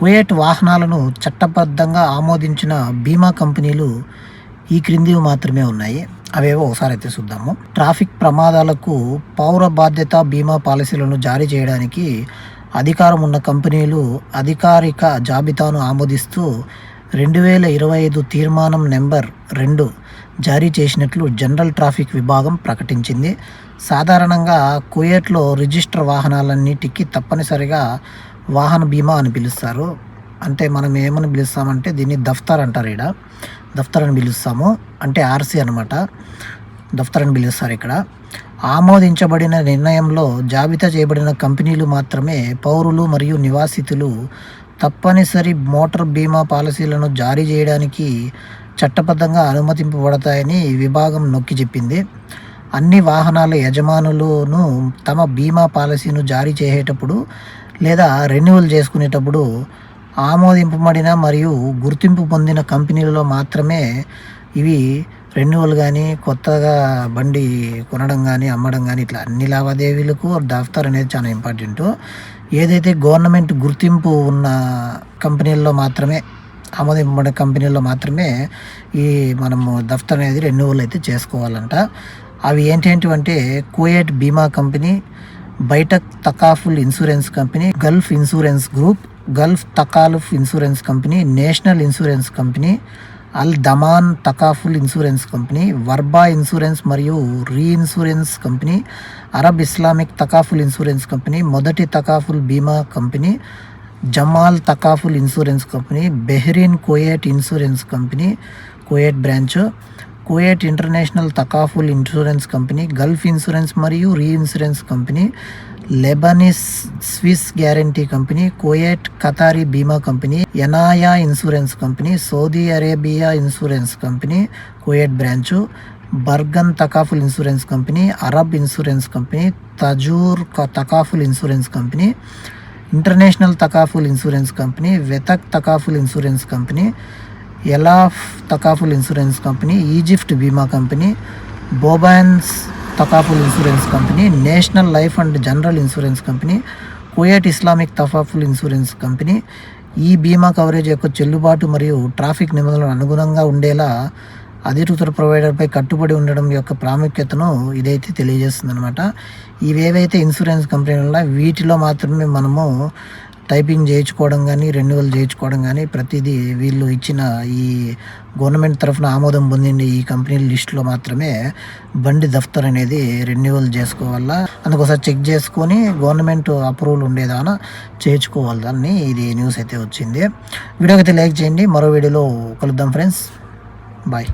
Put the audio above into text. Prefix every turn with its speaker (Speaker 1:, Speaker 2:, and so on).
Speaker 1: Kuwait వాహనాలను చట్టబద్ధంగా ఆమోదించిన బీమా కంపెనీలు ఈ క్రిందివి మాత్రమే ఉన్నాయి. అవేవో ఒకసారి అయితే చూద్దాము. ట్రాఫిక్ ప్రమాదాలకు పౌర బాధ్యత బీమా పాలసీలను జారీ చేయడానికి అధికారం ఉన్న కంపెనీలు అధికారిక జాబితాను ఆమోదిస్తూ రెండు వేల ఇరవై ఐదు తీర్మానం నెంబర్ రెండు జారీ చేసినట్లు జనరల్ ట్రాఫిక్ విభాగం ప్రకటించింది. సాధారణంగా కుయేట్లో రిజిస్టర్ వాహనాలన్నిటికీ తప్పనిసరిగా వాహన బీమా అని పిలుస్తారు. అంటే మనం ఏమని పిలుస్తామంటే దీన్ని దఫ్తర్ అంటారు ఇక్కడ దఫ్తర్ అని పిలుస్తాము. అంటే ఆర్సీ అనమాట దఫ్తర్ అని పిలుస్తారు ఇక్కడ. ఆమోదించబడిన నిర్ణయంలో జాబితా చేయబడిన కంపెనీలు మాత్రమే పౌరులు మరియు నివాసితులు తప్పనిసరి మోటార్ బీమా పాలసీలను జారీ చేయడానికి చట్టబద్ధంగా అనుమతింపబడతాయని విభాగం నొక్కి చెప్పింది. అన్ని వాహనాల యజమానులను తమ బీమా పాలసీను జారీ చేసేటప్పుడు లేదా రెన్యువల్ చేసుకునేటప్పుడు ఆమోదింపబడిన మరియు గుర్తింపు పొందిన కంపెనీలలో మాత్రమే ఇవి రెన్యువల్ కానీ కొత్తగా బండి కొనడం కానీ అమ్మడం కానీ ఇట్లా అన్ని లావాదేవీలకు దఫ్తర్ అనేది చాలా ఇంపార్టెంట్. ఏదైతే గవర్నమెంట్ గుర్తింపు ఉన్న కంపెనీల్లో మాత్రమే ఆమోదింపబడిన కంపెనీల్లో మాత్రమే ఈ మనము దఫ్తర్ అనేది రెన్యువల్ అయితే చేసుకోవాలంట. అవి ఏంటంటే కోయట్ బీమా company Baitak Takaful insurance company Gulf insurance group Gulf Takaful insurance company national insurance company Al Daman Takaful insurance company Warba insurance మరియు reinsurance company Arab Islamic Takaful insurance company మొదటి Takaful బీమా company Jamal Takaful insurance company Bahrain Kuwait insurance company Kuwait branch Kuwait international Takaful insurance company Gulf insurance మరియు re insurance company Lebanese Swiss guarantee company Kuwait Qatari బీమా company Enaya insurance company Saudi Arabia insurance company Kuwait branch Burgan Takaful insurance company Arab insurance company Tazur Takaful insurance company international Takaful insurance company Wethaq Takaful insurance company Elaf Takaful insurance company Egypt బీమా company Bobans Takaful insurance company national life and general insurance company Kuwait Islamic Takaful insurance company. ఈ బీమా coverage యొక్క చెల్లుబాటు మరియు traffic నిబంధనలకు అనుగుణంగా ఉండేలా అధికృత ప్రొవైడర్పై కట్టుబడి ఉండడం యొక్క ప్రాముఖ్యతను ఇదైతే తెలియజేస్తుంది అనమాట ఇవేవైతే ఇన్సూరెన్స్ కంపెనీలు వీటిలో మాత్రమే మనము టైపింగ్ చేయించుకోవడం కానీ రెన్యువల్ చేయించుకోవడం కానీ ప్రతిదీ వీళ్ళు ఇచ్చిన ఈ గవర్నమెంట్ తరఫున ఆమోదం పొందిన ఈ కంపెనీల లిస్టులో మాత్రమే బండి దఫ్తర్ అనేది రెన్యువల్ చేసుకోవాలా. అందుకోసారి చెక్ చేసుకొని గవర్నమెంట్ అప్రూవల్ ఉండేదాన చేయించుకోవాలి దాన్ని ఇది న్యూస్ అయితే వచ్చింది. వీడియోకి అయితే లైక్ చేయండి. మరో వీడియోలో కలుద్దాం ఫ్రెండ్స్. బాయ్.